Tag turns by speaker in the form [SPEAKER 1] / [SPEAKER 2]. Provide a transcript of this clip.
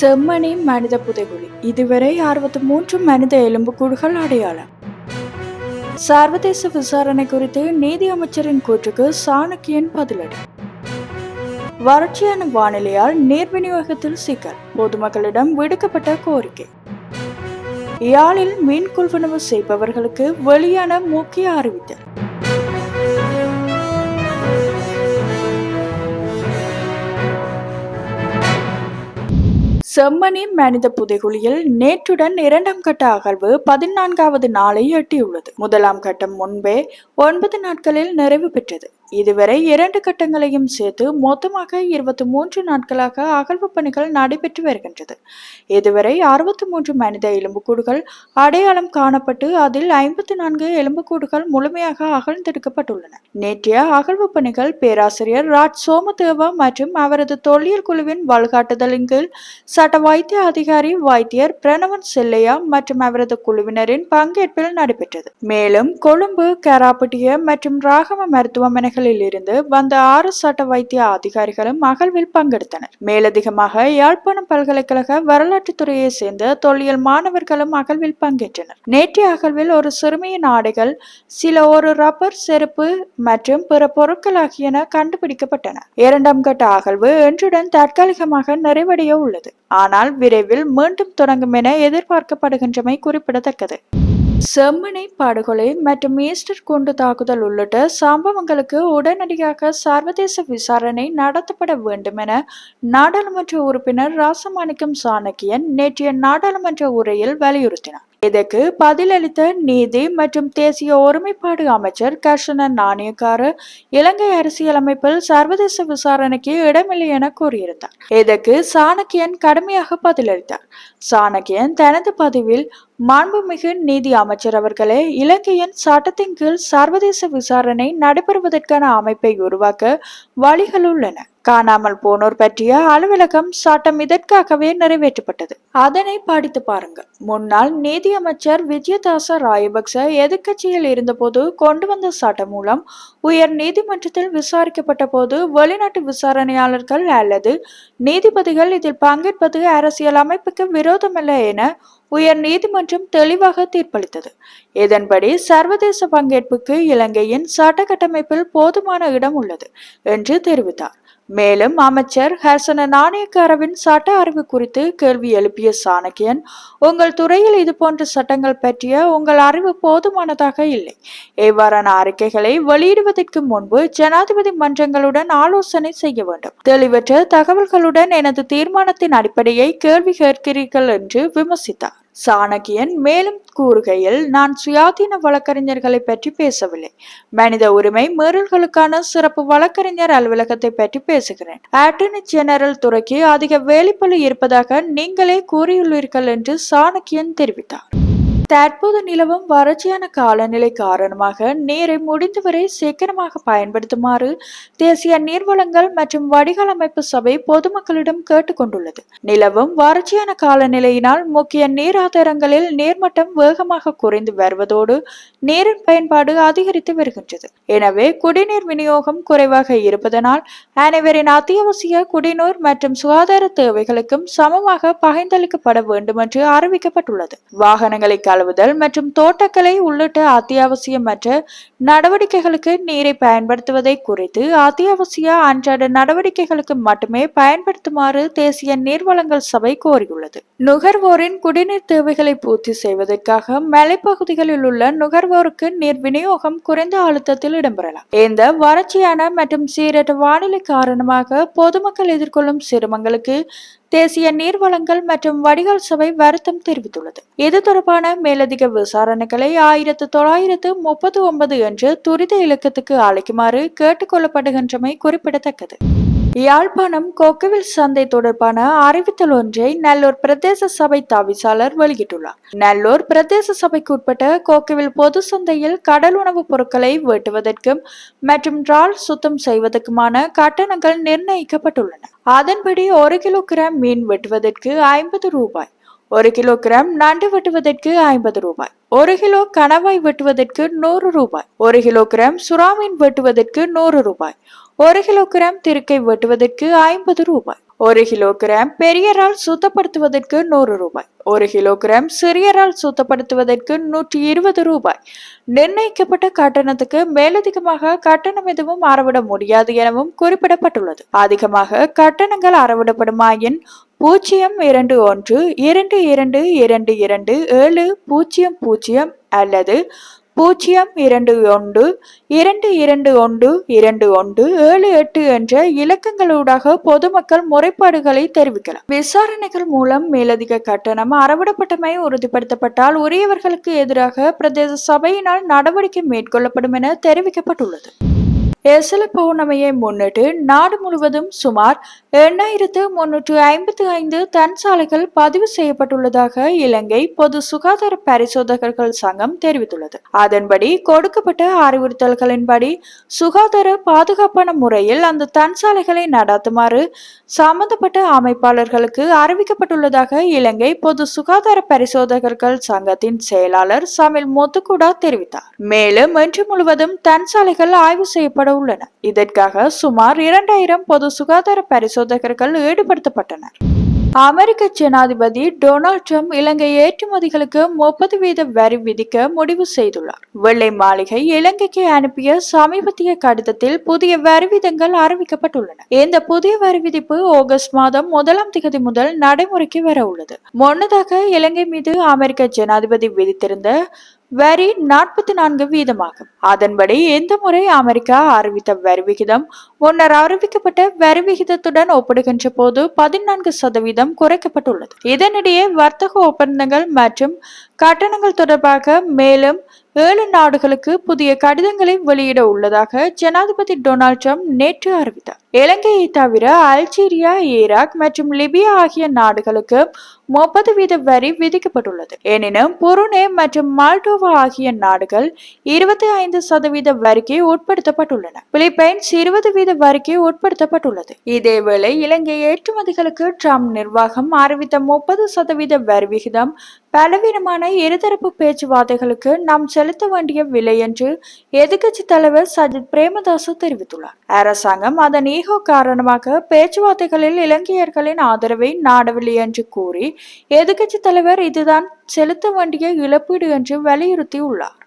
[SPEAKER 1] செம்மணி மனித புதைகுழி. இதுவரை அறுபத்தி மூன்று மனித எலும்புக்கூடுகள் அடையாளம். சர்வதேச விசாரணை குறித்து நீதி அமைச்சரின் கூற்றுக்கு சாணக்கியன் பதிலடி. வறட்சியான வானிலையால் நீர் விநியோகத்தில் சிக்கல். பொதுமக்களிடம் விடுக்கப்பட்ட கோரிக்கை. யாழில் மீன் கொள்வனவு செய்பவர்களுக்கு வெளியான முக்கிய அறிவித்தல். செம்மணி மனித புதைகுழியில் நேற்றுடன் இரண்டாம் கட்ட அகழ்வு பதினான்காவது நாளை எட்டியுள்ளது. முதலாம் கட்டம் முன்பே ஒன்பது நாட்களில் நிறைவு பெற்றது. இதுவரை இரண்டு கட்டங்களையும் சேர்த்து மொத்தமாக இருபத்தி மூன்று நாட்களாக அகழ்வு பணிகள் நடைபெற்று வருகின்றது. இதுவரை அறுபத்தி மூன்று மனித எலும்புக்கூடுகள் அடையாளம் காணப்பட்டு அதில் ஐம்பத்தி நான்கு எலும்புக்கூடுகள் முழுமையாக அகழ்ந்தெடுக்கப்பட்டுள்ளன. நேற்றைய அகழ்வு பணிகள் பேராசிரியர் ராஜ் சோமதேவா மற்றும் அவரது தொல்லியல் குழுவின் வழிகாட்டுதலின் கீழ் சட்ட வைத்திய அதிகாரி வைத்தியர் பிரணவன் செல்லையா மற்றும் அவரது குழுவினரின் பங்கேற்பில் நடைபெற்றது. மேலும் கொழும்பு கராப்பட்டிய மற்றும் ராகம மாவட்டங்களில் இருந்து வந்த ஆறு சட்ட வைத்திய அதிகாரிகளும் அகழ்வில் பங்கெடுத்தனர். மேலதிகமாக யாழ்ப்பாணம் பல்கலைக்கழக வரலாற்றுத் துறையை சேர்ந்த தொல்லியல் மாணவர்களும் அகழ்வில் பங்கேற்றனர். நேற்றைய அகழ்வில் ஒரு சிறுமியின் ஆடைகள் சில ஒரு ரப்பர் செருப்பு மற்றும் பிற பொருட்கள் ஆகியன கண்டுபிடிக்கப்பட்டன. இரண்டாம் கட்ட அகழ்வு இன்றுடன் தற்காலிகமாக நிறைவடைய உள்ளது. ஆனால் விரைவில் மீண்டும் தொடங்கும் என எதிர்பார்க்கப்படுகின்றமை குறிப்பிடத்தக்கது. செம்மனை படுகொலை மற்றும் ஈஸ்டர் குண்டு தாக்குதல் உள்ளிட்ட சம்பவங்களுக்கு உடனடியாக சர்வதேச விசாரணை நடத்தப்பட வேண்டும் என நாடாளுமன்ற உறுப்பினர் ராசமாணிக்கம் சாணக்கியன் நேற்றைய நாடாளுமன்ற உரையில் வலியுறுத்தினார். இதற்கு பதிலளித்த நீதி மற்றும் தேசிய ஒருமைப்பாடு அமைச்சர் கர்ஷனன் நாணயக்கார இலங்கை அரசியலமைப்பில் சர்வதேச விசாரணைக்கு இடமில்லை என கூறியிருந்தார். இதற்கு சாணக்கியன் கடுமையாக பதிலளித்தார். சாணக்கியன் தனது பதிவில் மாண்புமிகு நீதி அமைச்சர் அவர்களே இலங்கையின் சட்டத்தின் கீழ் சர்வதேச விசாரணை நடைபெறுவதற்கான அமைப்பை உருவாக்க வழிகள் உள்ளன. காணாமல் போனோர் பற்றிய அலுவலகம் சட்டம் இதற்காகவே நிறைவேற்றப்பட்டது. அதனை படித்து பாருங்கள். முன்னாள் நீதி அமைச்சர் விஜயதாச ராயபக்ச எதிர்க்கட்சியில் இருந்தபோது கொண்டு வந்த சட்டம் மூலம் உயர் நீதிமன்றத்தில் விசாரிக்கப்பட்ட போது வெளிநாட்டு விசாரணையாளர்கள் அல்லது நீதிபதிகள் இதில் பங்கேற்பது அரசியல் அமைப்புக்கு விரோதமல்ல என உயர் நீதிமன்றம் தெளிவாக தீர்ப்பளித்தது. இதன்படி சர்வதேச பங்கேற்புக்கு இலங்கையின் சட்ட கட்டமைப்பில் போதுமான இடம் உள்ளது என்று தெரிவித்தார். மேலும் அமைச்சர் ஹர்சன நாணயக்காரவின் சட்ட அறிவு குறித்து கேள்வி எழுப்பிய சாணக்கியன் உங்கள் துறையில் இது போன்ற சட்டங்கள் பற்றிய உங்கள் அறிவு போதுமானதாக இல்லை. இவ்வாறான அறிக்கைகளை வெளியிடுவதற்கு முன்பு ஜனாதிபதி மன்றங்களுடன் ஆலோசனை செய்ய வேண்டும். தெளிவற்ற தகவல்களுடன் எனது தீர்மானத்தின் அடிப்படையை கேள்வி கேட்கிறீர்கள் என்று விமர்சித்தார். சாணக்கியன் மேலும் கூறுகையில் நான் சுயாதீன வழக்கறிஞர்களை பற்றி பேசவில்லை. மனித உரிமை மீறல்களுக்கான சிறப்பு வழக்கறிஞர் அலுவலகத்தை பற்றி பேசுகிறேன். அட்டர்னி ஜெனரல் துறைக்கு அதிக வேலைப்பழு இருப்பதாக நீங்களே கூறியுள்ளீர்கள் என்று சாணக்கியன் தெரிவித்தார். தற்போது நிலவும் வறட்சியான காலநிலை காரணமாக நீரை முடிந்தவரை சீக்கிரமாக பயன்படுத்துமாறு தேசிய நீர்வளங்கள் மற்றும் வடிகால் அமைப்பு சபை பொதுமக்களிடம் கேட்டுக்கொண்டுள்ளது. நிலவும் வறட்சியான காலநிலையினால் முக்கிய நீர் ஆதாரங்களில் நீர்மட்டம் வேகமாக குறைந்து வருவதோடு நீரின் பயன்பாடு அதிகரித்து வருகின்றது. எனவே குடிநீர் விநியோகம் குறைவாக இருப்பதனால் அனைவரின் அத்தியாவசிய குடிநீர் மற்றும் சுகாதார தேவைகளுக்கும் சமமாக பகிர்ந்தளிக்கப்பட வேண்டும் என்று அறிவிக்கப்பட்டுள்ளது. வாகனங்களை கழுவுதல் மற்றும் தோட்டக்கலை உள்ளிட்ட அத்தியாவசியமற்ற நடவடிக்கைகளுக்கு நீரை பயன்படுத்துவதை குறித்து அத்தியாவசிய அன்றாட நடவடிக்கைகளுக்கு மட்டுமே பயன்படுத்துமாறு தேசிய நீர்வளங்கள் சபை கோரியுள்ளது. நுகர்வோரின் குடிநீர் தேவைகளை பூர்த்தி செய்வதற்காக மலைப்பகுதிகளில் உள்ள நுகர்வோருக்கு நீர் விநியோகம் குறைந்த அழுத்தத்தில் இடம்பெறலாம். இந்த வறட்சியான மற்றும் சீரற்ற வானிலை காரணமாக பொதுமக்கள் எதிர்கொள்ளும் சிரமங்களுக்கு தேசிய நீர்வளங்கள் மற்றும் வடிகால் சபை வருத்தம் தெரிவித்துள்ளது. இது தொடர்பான மேலதிக விசாரணைகளை ஆயிரத்து தொள்ளாயிரத்து முப்பத்தி ஒன்பது என்று துரித இலக்கத்துக்கு அழைக்குமாறு கேட்டுக்கொள்ளப்படுகின்றமை குறிப்பிடத்தக்கது. யாழ்ப்பாணம் கொக்கவில் சந்தை தொடர்பான அறிவித்தல் ஒன்றை நல்லூர் பிரதேச சபை தாவிசாளர் வெளியிட்டுள்ளார். நல்லூர் பிரதேச சபைக்கு உட்பட்ட கோக்கவில் பொது சந்தையில் கடல் உணவுப் பொருட்களை வெட்டுவதற்கும் மற்றும் இறால் சுத்தம் செய்வதற்குமான கட்டணங்கள் நிர்ணயிக்கப்பட்டுள்ளன. அதன்படி ஒரு கிலோகிராம் மீன் வெட்டுவதற்கு ஐம்பது ரூபாய் ஒரு கிலோகிராம் நண்டு வெட்டுவதற்கு ஐம்பது ரூபாய் ஒரு கிலோ கணவாய் வெட்டுவதற்கு நூறு ரூபாய் ஒரு கிலோகிராம் சுறாமீன் வெட்டுவதற்கு நூறு ரூபாய் ஒரு கிலோகிராம் திருக்கை வெட்டுவதற்கு ஐம்பது ரூபாய். ஒரு கிலோகிராம் பெரியரால் சுத்தப்படுத்துவதற்கு நூறு ரூபாய். ஒரு கிலோகிராம் சிறியரால் சுத்தப்படுத்துவதற்கு நூற்றி இருபது ரூபாய். நிர்ணயிக்கப்பட்ட கட்டணத்துக்கு மேலதிகமாக கட்டணம் எதுவும் அறவிட முடியாது எனவும் குறிப்பிடப்பட்டுள்ளது. அதிகமாக கட்டணங்கள் அறவிடப்படுமாயின் பூஜ்ஜியம் இரண்டு ஒன்று இரண்டு இரண்டு இரண்டு இரண்டு ஏழு பூஜ்ஜியம் பூஜ்ஜியம் அல்லது பூஜ்ஜியம் இரண்டு ஒன்று இரண்டு இரண்டு ஒன்று இரண்டு ஒன்று ஏழு எட்டு என்ற இலக்கங்களூடாக பொதுமக்கள் முறைப்பாடுகளை தெரிவிக்கலாம். விசாரணைகள் மூலம் மேலதிக கட்டணம் அறவிடப்பட்டமை உறுதிப்படுத்தப்பட்டால் உரியவர்களுக்கு எதிராக பிரதேச சபையினால் நடவடிக்கை மேற்கொள்ளப்படும் என தெரிவிக்கப்பட்டுள்ளது. எசல பௌர்ணமியை முன்னிட்டு நாடு முழுவதும் சுமார் எண்ணாயிரத்து முன்னூற்று ஐம்பத்தி ஐந்து தன் சாலைகள் பதிவு செய்யப்பட்டுள்ளதாக இலங்கை பொது சுகாதார பரிசோதகர்கள் சங்கம் தெரிவித்துள்ளது. அதன்படி கொடுக்கப்பட்ட அறிவுறுத்தல்களின்படி சுகாதார பாதுகாப்பான முறையில் அந்த தன் சாலைகளை நடாத்துமாறு சம்பந்தப்பட்ட அமைப்பாளர்களுக்கு அறிவிக்கப்பட்டுள்ளதாக இலங்கை பொது சுகாதார பரிசோதகர்கள் சங்கத்தின் செயலாளர் சமில் முத்துக்குடா தெரிவித்தார். மேலும் இன்று முழுவதும் தன் சாலைகள் ஆய்வு உள்ளன. இதற்காக சுமார் இரண்டாயிரம் பொது சுகாதார பரிசோதகர்கள் ஈடுபடுத்தப்பட்டனர். அமெரிக்க ஜனாதிபதி டொனால்ட் ட்ரம்ப் இலங்கை ஏற்றுமதிகளுக்கு முப்பது வீத வரி விதிக்க முடிவு செய்துள்ளார். வெள்ளை மாளிகை இலங்கைக்கு அனுப்பிய சமீபத்திய கடிதத்தில் புதிய வரி விதங்கள் அறிவிக்கப்பட்டுள்ளன. இந்த புதிய வரி விதிப்பு ஆகஸ்ட் மாதம் முதலாம் திகதி முதல் நடைமுறைக்கு வர உள்ளது. முன்னதாக இலங்கை மீது அமெரிக்க ஜனாதிபதி விதித்திருந்த வரி நாற்பத்தி நான்கு வீதமாகும். அதன்படி இந்த முறை அமெரிக்கா அறிவித்த வரி விகிதம்? முன்னர் அறிவிக்கப்பட்ட வரி விகிதத்துடன் ஒப்பிடுகின்ற போது பதினான்கு சதவீதம் குறைக்கப்பட்டுள்ளது. இதனிடையே வர்த்தக ஒப்பந்தங்கள் மற்றும் கட்டணங்கள் தொடர்பாக மேலும் ஏழு நாடுகளுக்கு புதிய கடிதங்களை வெளியிட உள்ளதாக ஜனாதிபதி டொனால்ட் ட்ரம்ப் நேற்று அறிவித்தார். இலங்கையை தவிர அல்ஜீரியா ஈராக் மற்றும் லிபியா ஆகிய நாடுகளுக்கு முப்பது வீத வரி விதிக்கப்பட்டுள்ளது. எனினும் புருனே மற்றும் மால்டோவா ஆகிய நாடுகள் இருபத்தி ஐந்து சதவீத வரிக்கு உட்படுத்தப்பட்டுள்ளன. பிலிப்பைன்ஸ் இருபது வீத வரிக்கு உட்படுத்தப்பட்டுள்ளது. இதேவேளை இலங்கை ஏற்றுமதிகளுக்கு ட்ரம்ப் நிர்வாகம் அறிவித்த முப்பது சதவீத வரி விகிதம் பலவீனமான இருதரப்பு பேச்சுவார்த்தைகளுக்கு நாம் செலுத்த வேண்டிய விலை என்று எதிர்க்கட்சி தலைவர் சஜித் பிரேமதாசு தெரிவித்துள்ளார். அரசாங்கம் அதன் ஈகோ காரணமாக பேச்சுவார்த்தைகளில் இலங்கையர்களின் ஆதரவை நாடவில்லை என்று கூறி எதிர்க்கட்சி தலைவர் இதுதான் செலுத்த வேண்டிய இழப்பீடு என்று வலியுறுத்தியுள்ளார்.